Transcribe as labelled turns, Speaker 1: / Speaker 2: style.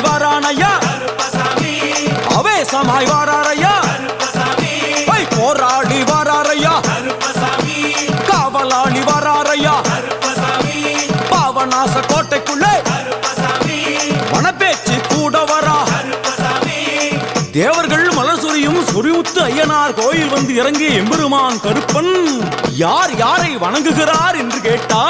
Speaker 1: அங்காரமாய் வாரானையா அவேசமாய் வாராரையா போராளி வாராரையா காவலாளி வாராரையா பாவநாச கோட்டைக்குள்ளே.
Speaker 2: கருப்பசாமி.
Speaker 1: வனப்பேச்சு கூட வரா தேவர்கள் மலர் சொரியும் சொரிமுத்து ஐயனார் கோயில் வந்து இறங்கி எம்பெருமான் கருப்பன். யார் யாரை வணங்குகிறார் என்று கேட்டால்